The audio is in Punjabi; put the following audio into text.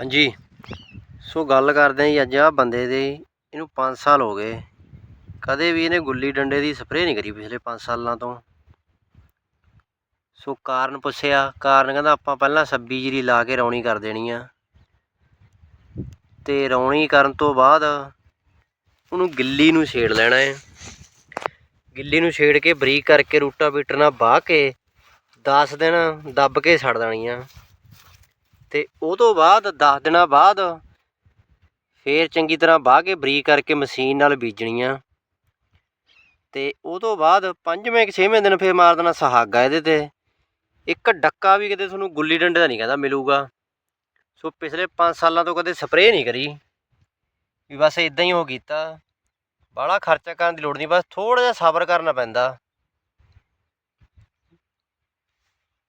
ਹਾਂਜੀ। ਸੋ ਗੱਲ ਕਰਦੇ ਆਂ ਜੀ ਅੱਜ ਆ ਬੰਦੇ ਦੇ, ਇਹਨੂੰ 5 ਸਾਲ ਹੋ ਗਏ। ਕਦੇ ਵੀ ਇਹਨੇ ਗੁੱਲੀ ਡੰਡੇ ਦੀ ਸਪਰੇਅ ਨਹੀਂ ਕਰੀ ਪਿਛਲੇ 5 ਸਾਲਾਂ ਤੋਂ। ਸੋ ਕਾਰਨ ਪੁੱਛਿਆ, ਕਾਰਨ ਕਹਿੰਦਾ ਆਪਾਂ ਪਹਿਲਾਂ ਸੱਬੀ ਜੀਰੀ ਲਾ ਕੇ ਰੌਣੀ ਕਰ ਦੇਣੀ ਆ। ਤੇ ਰੌਣੀ ਕਰਨ ਤੋਂ ਬਾਅਦ ਉਹਨੂੰ ਗਿੱਲੀ ਨੂੰ ਛੇੜ ਲੈਣਾ ਹੈ। ਗਿੱਲੀ ਨੂੰ ਛੇੜ ਕੇ ਬਰੀਕ ਕਰਕੇ ਰੂਟਾਵੀਟਰ ਨਾਲ ਬਾਹ ਕੇ 10 ਦਿਨ ਦੱਬ ਕੇ ਛੱਡ ਆ। ਤੇ ਉਹ ਤੋਂ ਬਾਅਦ 10 ਦਿਨਾਂ ਬਾਅਦ ਫੇਰ ਚੰਗੀ ਤਰ੍ਹਾਂ ਬਾਹ ਕੇ ਬਰੀਕ ਕਰਕੇ ਮਸ਼ੀਨ ਨਾਲ ਬੀਜਣੀ ਆ ਤੇ ਉਹ ਤੋਂ ਬਾਅਦ ਪੰਜਵੇਂ ਕਿ ਛੇਵੇਂ ਦਿਨ ਫੇਰ ਮਾਰ ਦੇਣਾ ਸਹਾਗਾ ਇਹਦੇ ਤੇ। ਇੱਕ ਡੱਕਾ ਵੀ ਕਿਤੇ ਤੁਹਾਨੂੰ ਗੁੱਲੀ ਡੰਡੇ ਦਾ ਨਹੀਂ ਕਹਿੰਦਾ ਮਿਲੂਗਾ। ਸੋ ਪਿਛਲੇ 5 ਸਾਲਾਂ ਤੋਂ ਕਦੇ ਸਪਰੇਅ ਨਹੀਂ ਕਰੀ। ਵੀ ਬਸ ਇਦਾਂ ਹੀ ਉਹ ਕੀਤਾ। ਬਾਹਲਾ ਖਰਚਾ ਕਰਨ ਦੀ ਲੋੜ ਨਹੀਂ, ਬਸ ਥੋੜਾ ਜਿਹਾ ਸਬਰ ਕਰਨਾ ਪੈਂਦਾ।